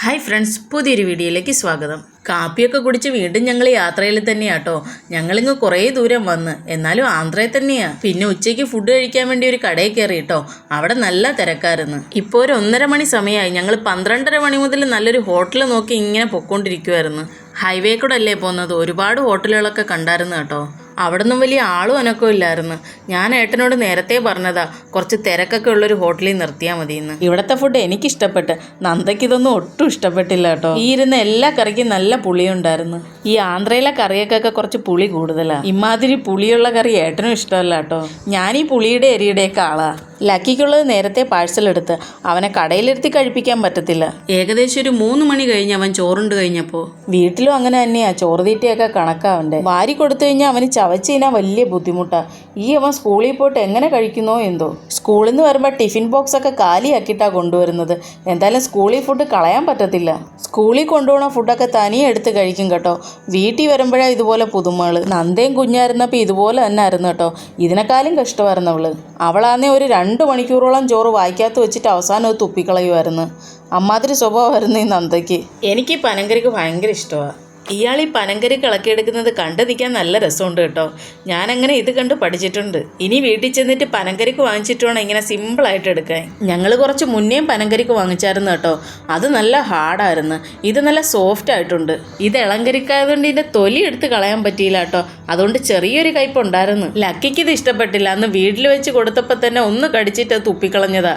Hi friends പുതിയൊരു വീഡിയോയിലേക്ക് സ്വാഗതം. കാപ്പിയൊക്കെ കുടിച്ച് വീണ്ടും ഞങ്ങൾ യാത്രയിൽ തന്നെയാട്ടോ ഞങ്ങളിങ്ങ് കുറേ ദൂരം വന്ന് എന്നാലും ആന്ധ്രയിൽ തന്നെയാണ് പിന്നെ ഉച്ചയ്ക്ക് ഫുഡ് കഴിക്കാൻ വേണ്ടി ഒരു കടയിൽ കയറി കേട്ടോ അവിടെ നല്ല തിരക്കായിരുന്നു. ഇപ്പോൾ ഒരു ഒന്നര മണി സമയമായി ഞങ്ങൾ പന്ത്രണ്ടര മണി മുതൽ നല്ലൊരു ഹോട്ടൽ നോക്കി ഇങ്ങനെ പൊക്കോണ്ടിരിക്കുമായിരുന്നു ഹൈവേ കൂടെ അല്ലേ പോകുന്നത് ഒരുപാട് ഹോട്ടലുകളൊക്കെ കണ്ടായിരുന്നു കേട്ടോ അവിടെ നിന്നും വലിയ ആളും അനക്കവും ഇല്ലായിരുന്നു. ഞാൻ ഏട്ടനോട് നേരത്തെ പറഞ്ഞതാ കുറച്ച് തിരക്കൊക്കെ ഉള്ളൊരു ഹോട്ടലിൽ നിർത്തിയാൽ മതി എന്ന് ഇവിടുത്തെ ഫുഡ് എനിക്ക് ഇഷ്ടപ്പെട്ട് നന്ദയ്ക്ക് ഇതൊന്നും ഒട്ടും ഇഷ്ടപ്പെട്ടില്ല കേട്ടോ. ഈ ഇരുന്ന എല്ലാ കറിക്കും നല്ല പുളിയുണ്ടായിരുന്നു. ഈ ആന്ധ്രയിലെ കറിയൊക്കെ കുറച്ച് പുളി കൂടുതലാണ് ഇമാതിരി പുളിയുള്ള കറി ഏട്ടനും ഇഷ്ടമല്ല കേട്ടോ. ഞാൻ ഈ പുളിയുടെ എരിയുടെയൊക്കെ ആളാ. ലക്കിക്കുള്ളത് നേരത്തെ പാഴ്സൽ എടുത്ത്. അവനെ കടയിലിരുത്തി കഴിപ്പിക്കാൻ പറ്റത്തില്ല. ഏകദേശം ഒരു മൂന്ന് മണി കഴിഞ്ഞ് അവൻ ചോറുണ്ട് കഴിഞ്ഞപ്പോൾ വീട്ടിലും അങ്ങനെ തന്നെയാ. ചോറ് തീറ്റയൊക്കെ കണക്കാവണ്ടേ വാരി കൊടുത്തു കഴിഞ്ഞാൽ അവന് ചവച്ച് വലിയ ബുദ്ധിമുട്ടാ. ഈ അവൻ സ്കൂളിൽ പോയിട്ട് എങ്ങനെ കഴിക്കുന്നോ എന്തോ. സ്കൂളിൽ നിന്ന് വരുമ്പോൾ ടിഫിൻ ബോക്സ് ഒക്കെ കാലിയാക്കിയിട്ടാണ് കൊണ്ടുവരുന്നത്. എന്തായാലും സ്കൂളിൽ ഫുഡ് കളയാൻ പറ്റത്തില്ല. സ്കൂളിൽ കൊണ്ടുപോകണ ഫുഡൊക്കെ തനിയെ എടുത്ത് കഴിക്കും കേട്ടോ. വീട്ടിൽ വരുമ്പോഴാണ് ഇതുപോലെ പുതുമകൾ നന്ദയും കുഞ്ഞായിരുന്നപ്പോൾ ഇതുപോലെ തന്നെ ആയിരുന്നു കേട്ടോ. ഇതിനെക്കാളും കഷ്ടമായിരുന്നു അവൾ. അവളാന്നേ ഒരു രണ്ട് മണിക്കൂറോളം ചോറ് വായിക്കാത്ത വെച്ചിട്ട് അവസാനം അത് തുപ്പിക്കളയുമായിരുന്നു അമ്മാതിരി സ്വഭാവമായിരുന്നു ഈ നന്ദയ്ക്ക്. എനിക്ക് പനങ്കരിക്ക് ഭയങ്കര ഇഷ്ടമാണ് ഇയാൾ ഈ പനങ്കരി കിളക്കിയെടുക്കുന്നത് കണ്ടു നിൽക്കാൻ നല്ല രസമുണ്ട് കേട്ടോ. ഞാനങ്ങനെ ഇത് കണ്ട് പഠിച്ചിട്ടുണ്ട്. ഇനി വീട്ടിൽ ചെന്നിട്ട് പനങ്കരിക്ക് വാങ്ങിച്ചിട്ട് ഇങ്ങനെ സിമ്പിളായിട്ട് എടുക്കാൻ. ഞങ്ങൾ കുറച്ച് മുന്നേയും പനങ്കരിക്ക് വാങ്ങിച്ചായിരുന്നു കേട്ടോ. അത് നല്ല ഹാർഡായിരുന്നു ഇത് നല്ല സോഫ്റ്റ് ആയിട്ടുണ്ട്. ഇത് ഇളങ്കരിക്കായതുകൊണ്ട് ഇതിന്റെ തൊലി എടുത്ത് കളയാൻ പറ്റിയില്ല കേട്ടോ. അതുകൊണ്ട് ചെറിയൊരു കയ്പ് ഉണ്ടായിരുന്നു. ലക്കിക്ക് ഇത് ഇഷ്ടപ്പെട്ടില്ല. അന്ന് വീട്ടിൽ വെച്ച് കൊടുത്തപ്പോൾ തന്നെ ഒന്ന് കടിച്ചിട്ട് തുപ്പിക്കളഞ്ഞതാ.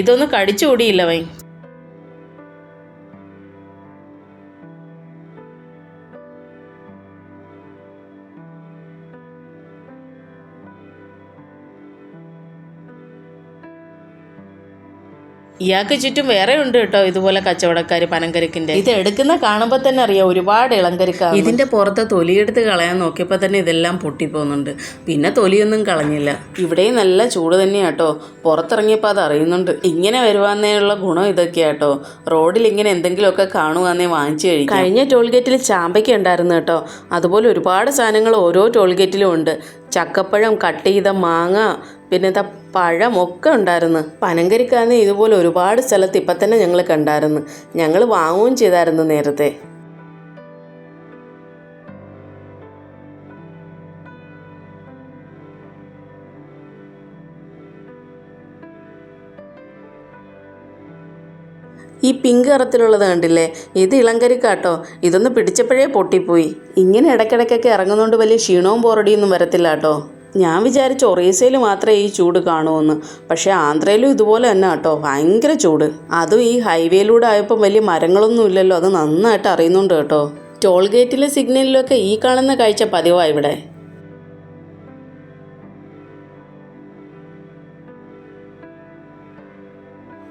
ഇതൊന്ന് കടിച്ചുകൂടിയില്ല വൈ. ഇയാൾക്ക് ചുറ്റും വേറെ ഉണ്ട് കേട്ടോ ഇതുപോലെ കച്ചവടക്കാർ പനങ്കരക്കിന്റെ. ഇത് എടുക്കുന്ന കാണുമ്പോൾ തന്നെ അറിയാം ഒരുപാട് ഇളങ്കരിക്ക. ഇതിന്റെ പുറത്തെ തൊലിയെടുത്ത് കളയാൻ നോക്കിയപ്പോൾ തന്നെ ഇതെല്ലാം പൊട്ടിപ്പോകുന്നുണ്ട്. പിന്നെ തൊലിയൊന്നും കളഞ്ഞില്ല. ഇവിടെയും നല്ല ചൂട് തന്നെയാട്ടോ പുറത്തിറങ്ങിയപ്പോൾ അത് അറിയുന്നുണ്ട്. ഇങ്ങനെ വരുവാന്നേയുള്ള ഗുണം ഇതൊക്കെയാട്ടോ റോഡിൽ ഇങ്ങനെ എന്തെങ്കിലുമൊക്കെ കാണുവാന്നേ വാങ്ങിച്ചു കഴിക്കും. കഴിഞ്ഞ ടോൾഗേറ്റിൽ ചാമ്പയ്ക്ക ഉണ്ടായിരുന്നു കേട്ടോ. അതുപോലെ ഒരുപാട് സാധനങ്ങൾ ഓരോ ടോൾ ഗേറ്റിലും ഉണ്ട്. ചക്കപ്പഴം കട്ട് ചെയ്ത മാങ്ങ പിന്നെ ഇതാ പഴമൊക്കെ ഉണ്ടായിരുന്നു. പനങ്കരിക്കാന്ന് ഇതുപോലെ ഒരുപാട് സ്ഥലത്ത് ഇപ്പം തന്നെ ഞങ്ങൾ കണ്ടായിരുന്നു. ഞങ്ങൾ വാങ്ങുകയും ചെയ്തായിരുന്നു നേരത്തെ. ഈ പിങ്ക് നിറത്തിലുള്ളത് കണ്ടില്ലേ? ഇത് ഇളങ്കരിക്കാട്ടോ. ഇതൊന്ന് പിടിച്ചപ്പോഴേ പൊട്ടിപ്പോയി. ഇങ്ങനെ ഇടയ്ക്കിടയ്ക്കൊക്കെ ഇറങ്ങുന്നതുകൊണ്ട് വലിയ ക്ഷീണവും പോറടിയൊന്നും വരത്തില്ല കേട്ടോ ഞാൻ വിചാരിച്ചു ഒറീസയിൽ മാത്രമേ ഈ ചൂട് കാണുമെന്ന് പക്ഷേ ആന്ധ്രയിലും ഇതുപോലെ തന്നെ കേട്ടോ. ഭയങ്കര ചൂട്. അതും ഈ ഹൈവേയിലൂടെ ആയപ്പോൾ വലിയ മരങ്ങളൊന്നും ഇല്ലല്ലോ. അത് നന്നായിട്ട് അറിയുന്നുണ്ട് കേട്ടോ. ടോൾ ഗേറ്റിലെ സിഗ്നലിലൊക്കെ ഈ കാണുന്ന കാഴ്ച പതിവാണ് ഇവിടെ.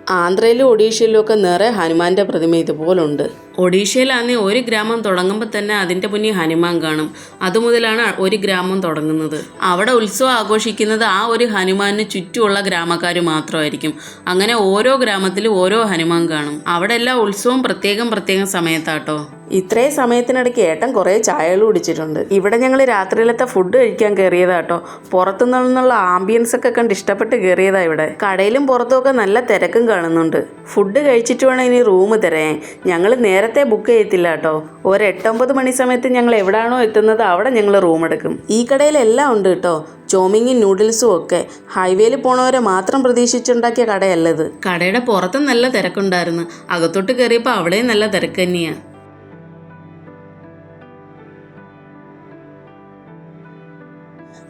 ആന്ധ്രയിലും ഒഡീഷയിലും ഒക്കെ നിറയെ ഹനുമാന്റെ പ്രതിമ ഇതുപോലുണ്ട്. ഒഡീഷയിലാണെങ്കിൽ ഒരു ഗ്രാമം തുടങ്ങുമ്പോൾ തന്നെ അതിന്റെ മുന്നിൽ ഹനുമാൻ കാണും. അതുമുതലാണ് ഒരു ഗ്രാമം തുടങ്ങുന്നത്. അവിടെ ഉത്സവം ആഘോഷിക്കുന്നത് ആ ഒരു ഹനുമാനു ചുറ്റുമുള്ള ഗ്രാമക്കാർ മാത്രമായിരിക്കും. അങ്ങനെ ഓരോ ഗ്രാമത്തിലും ഓരോ ഹനുമാൻ കാണും. അവിടെ എല്ലാ ഉത്സവം പ്രത്യേകം പ്രത്യേകം സമയത്താട്ടോ. ഇത്രയും സമയത്തിനിടയ്ക്ക് ഏട്ടൻ കുറേ ചായകൾ കുടിച്ചിട്ടുണ്ട്. ഇവിടെ ഞങ്ങൾ രാത്രിയിലത്തെ ഫുഡ് കഴിക്കാൻ കയറിയതാട്ടോ പുറത്തു നിന്നുള്ള ആംബിയൻസ് ഒക്കെ കണ്ട് ഇഷ്ടപ്പെട്ട് കയറിയതാ ഇവിടെ. കടയിലും പുറത്തുമൊക്കെ നല്ല തിരക്കും കാണുന്നുണ്ട്. ഫുഡ് കഴിച്ചിട്ട് വേണം ഇനി റൂം തരാൻ. ഞങ്ങൾ നേരത്തെ ബുക്ക് ചെയ്യത്തില്ല കേട്ടോ. ഒരു എട്ടൊമ്പത് മണി സമയത്ത് ഞങ്ങൾ എവിടാണോ എത്തുന്നത് അവിടെ ഞങ്ങൾ റൂം എടുക്കും. ഈ കടയിലെല്ലാം ഉണ്ട് കേട്ടോ. ചോമിങ്ങും നൂഡിൽസും ഒക്കെ. ഹൈവേയിൽ പോണവരെ മാത്രം പ്രതീക്ഷിച്ചുണ്ടാക്കിയ കടയല്ലത്. കടയുടെ പുറത്തും നല്ല തിരക്കുണ്ടായിരുന്നു. അകത്തോട്ട് കയറിയപ്പോൾ അവിടെയും നല്ല തിരക്ക് തന്നെയാണ്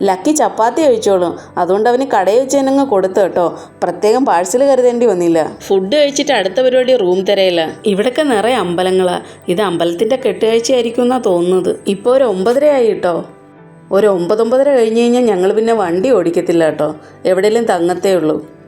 ലക്കി ചപ്പാത്തി കഴിച്ചോളും. അതുകൊണ്ട് അവന് കടയിൽ വെച്ച് അങ്ങ് കൊടുത്തു കേട്ടോ. പ്രത്യേകം പാഴ്സൽ കരുതേണ്ടി വന്നില്ല. ഫുഡ് കഴിച്ചിട്ട് അടുത്ത പരിപാടി റൂം തിരയില്ല ഇവിടൊക്കെ നിറയെ അമ്പലങ്ങളാ. ഇത് അമ്പലത്തിന്റെ കെട്ടുകാഴ്ചയായിരിക്കും എന്നാ തോന്നുന്നത്. ഇപ്പോൾ ഒരു ഒമ്പതര ആയി കേട്ടോ. ഒരു ഒമ്പതൊമ്പതര കഴിഞ്ഞ് കഴിഞ്ഞാൽ ഞങ്ങൾ പിന്നെ വണ്ടി ഓടിക്കത്തില്ല കേട്ടോ. എവിടെയെങ്കിലും തങ്ങത്തേ ഉള്ളൂ.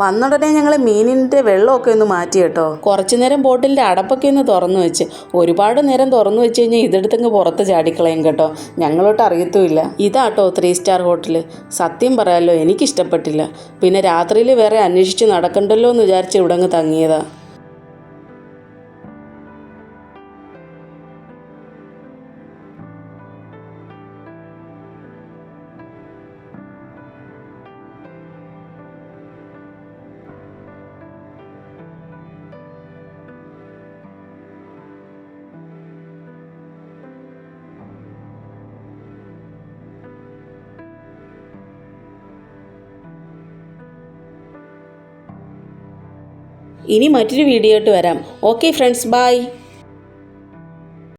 വന്നുടനെ ഞങ്ങൾ മീനിന്റെ വെള്ളമൊക്കെ ഒന്ന് മാറ്റി കേട്ടോ. കുറച്ചു നേരം ബോട്ടിലിന്റെ അടപ്പൊക്കെ ഒന്ന് തുറന്നു വെച്ച്. ഒരുപാട് നേരം തുറന്നു വെച്ച് കഴിഞ്ഞാൽ ഇതെടുത്തങ്ങ് പുറത്ത് ചാടിക്കളയും കേട്ടോ. ഞങ്ങളോട്ട് അറിയത്തുമില്ല. ഇതാട്ടോ ത്രീ സ്റ്റാർ ഹോട്ടൽ സത്യം പറയാമല്ലോ എനിക്കിഷ്ടപ്പെട്ടില്ല. പിന്നെ രാത്രിയിൽ വേറെ അന്വേഷിച്ച് നടക്കണ്ടല്ലോ എന്ന് വിചാരിച്ച് ഇവിടെ അങ്ങ് തങ്ങിയതാ. ഇനി മറ്റൊരു വീഡിയോ ആയിട്ട് വരാം. Okay friends bye